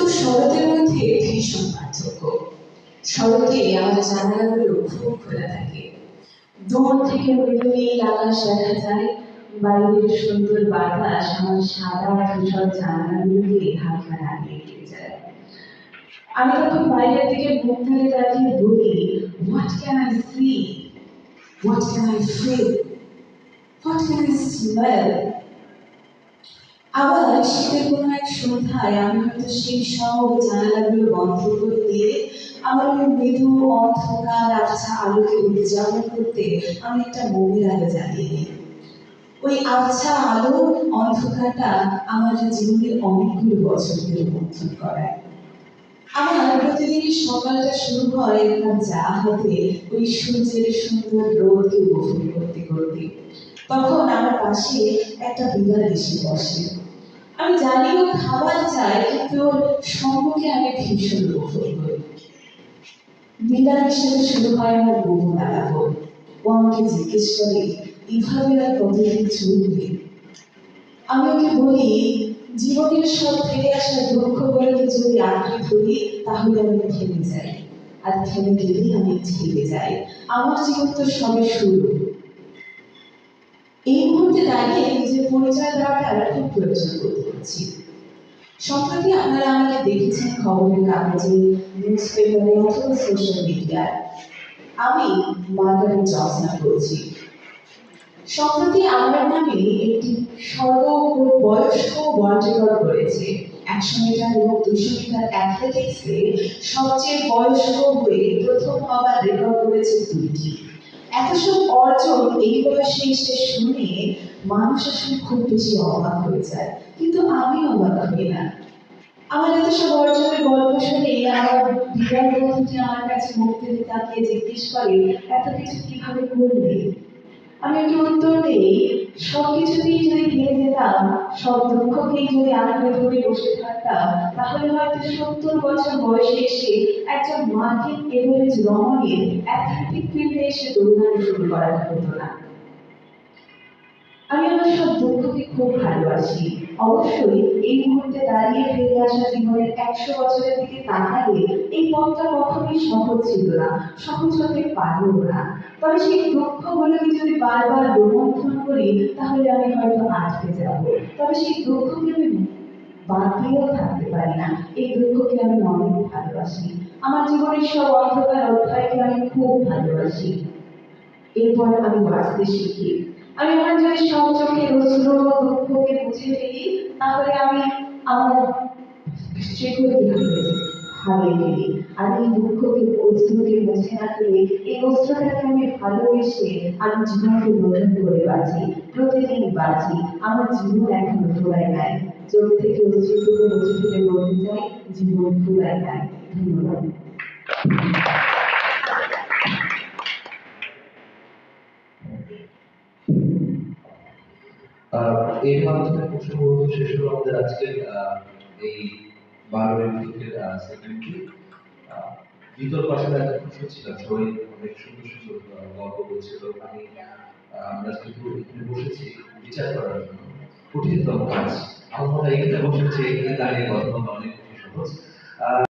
ও শরতের মধ্যে ভীষণ পার্থক্য। শরতে আমাদের জানালাগুলো খুব খোলা থাকে। দূর থেকে মৃদু আকাশ দেখা যায়। বাইরের সুন্দর বাতাস আমার সাদা ধূসর জানালাগুলোকে হালকা নাড়িয়ে দিয়ে যায়। আমি তখন বাইরের দিকে মুখ তুলে তাকিয়ে বলি what can I see what can I feel what can I smell আবার শীতের কোনো এক সন্ধ্যায় আমি হয়তো সেই সব জানালাগুলো বন্ধ করে দিয়ে আমার ওই মৃদু অন্ধকার আবছা আলোকে উদযাপন করতে আমি একটা মোমের আলো জ্বালিয়ে নিই ওই আবছা আলো, অন্ধকারটা আমার জীবনের অনেকগুলো বছরকে মন্থন করায়। আমার প্রতিদিনের সকালটা শুরু হয় তার চা হাতে ওই সূর্যের সুন্দর রোদকে উপভোগ করতে করতে। তখন আমার পাশে একটা বিড়াল এসে বসে। আমি জানি ও খাবার চাই কিন্তু ওর সঙ্গকে আমি ভীষণ করি। বিড়ালের সাথে শুরু হয় আমার গোপন আলাপন ও আমাকে জিজ্ঞেস করে, এভাবে আর কতদিন চলবে? আমি ওকে বলি, জীবনের সব ফিরে আসা দুঃখ বলে যদি আঁকড়ে ধরি, তাহলে আমি থেমে যাই। আর থেমে গেলেই আমি ছেড়ে যাই। আমার জীবন তো সবে শুরু। এই মুহূর্তে দাঁড়িয়ে নিজের পরিচয় দেওয়াটা খুব প্রয়োজন বোধ করছি। সম্প্রতি আপনারা আমাকে দেখেছেন খবরের কাগজে নিউজ পেপারে অথবা সোশ্যাল মিডিয়ায় আমি মার্গারেট জসনা বলছি সম্প্রতি আমার নামে একটি সর্ববয়স্ক ওয়ার্ল্ড রেকর্ড করেছে একশো মিটার এবং দুশো মিটার অ্যাথলেটিক্সে সবচেয়ে বয়স্ক হয়ে প্রথম হবার রেকর্ড করেছে দুইটি। এত সব অর্জন এই বয়সে এসে শুনে মানুষ আসলে খুব বেশি অবাক হয়ে যায়। কিন্তু আমি অবাক হই না। আমার এত সব অর্জনের গল্প শুনে আমার বিড়াল বন্ধুটি আমার কাছে মুখ তুলে তাকিয়ে জিজ্ঞেস করে, এত কিছু কীভাবে করলে? আমি একটু উত্তর দিই সব যদি হেরে যেতাম সব দুঃখকেই যদি আঁকড়ে ধরে বসে থাকতাম, তাহলে হয়তো সত্তর বছর বয়সে এসে একজন মার্কিন এভারেজ রমণীর অ্যাথলেটিক ফিল্ডে এসে দৌড়ানো শুরু করা হতো না। আমি আমার সব দুঃখকে খুব ভালোবাসি। অবশ্যই এই মুহূর্তে দাঁড়িয়ে ফিরে আসা জীবনের একশো বছরের দিকে তাকালে এই পথটা কখনোই সহজ ছিল না, সহজ হতে পারল না। তবে সেই দুঃখগুলোকে যদি বারবার রোমন্থন করি, তাহলে আমি হয়তো আটকে যাব। তবে সেই দুঃখকে আমি বাদ দিয়েও থাকতে পারি না। এই দুঃখকে আমি অনেক ভালোবাসি। আমার জীবনের সব অন্ধকার অধ্যায়কে আমি খুব ভালোবাসি। এরপর আমি বাঁচতে শিখি। আমি আমার যদি সব চোখে অশ্রু ও দুঃখকে মুছে ফেলি তাহলে আমি আমার হারিয়ে ফেলি আর এই দুঃখকে, অশ্রুকে মুছে না ফেলে, এই অশ্রুটাকে আমি ভালোবেসে আমি জীবনকে নতুন করে বাঁচি, প্রতিদিন বাঁচি। আমার জীবন এখনও ফুরায় নাই। চোখ থেকে অশ্রুটুকু মুছে ফেলে বলতে চাই, জীবন ফুরায় নাই। ধন্যবাদ। এর মাধ্যমে সম্ভবত শেষ হলো আমাদের আজকের এই বারো মিনিটের সেকেন্ডটি বিতর্ক আসলে এতক্ষণ শুনছিলাম সবাই অনেক সুন্দর সুন্দর গল্প বলছিল। আমি আমরা শুধু এখানে বসেছি বিচার করার জন্য। কঠিনতম কাজ। আমার এখানে বসেছে, এখানে দাঁড়িয়ে বলা অনেক সহজ।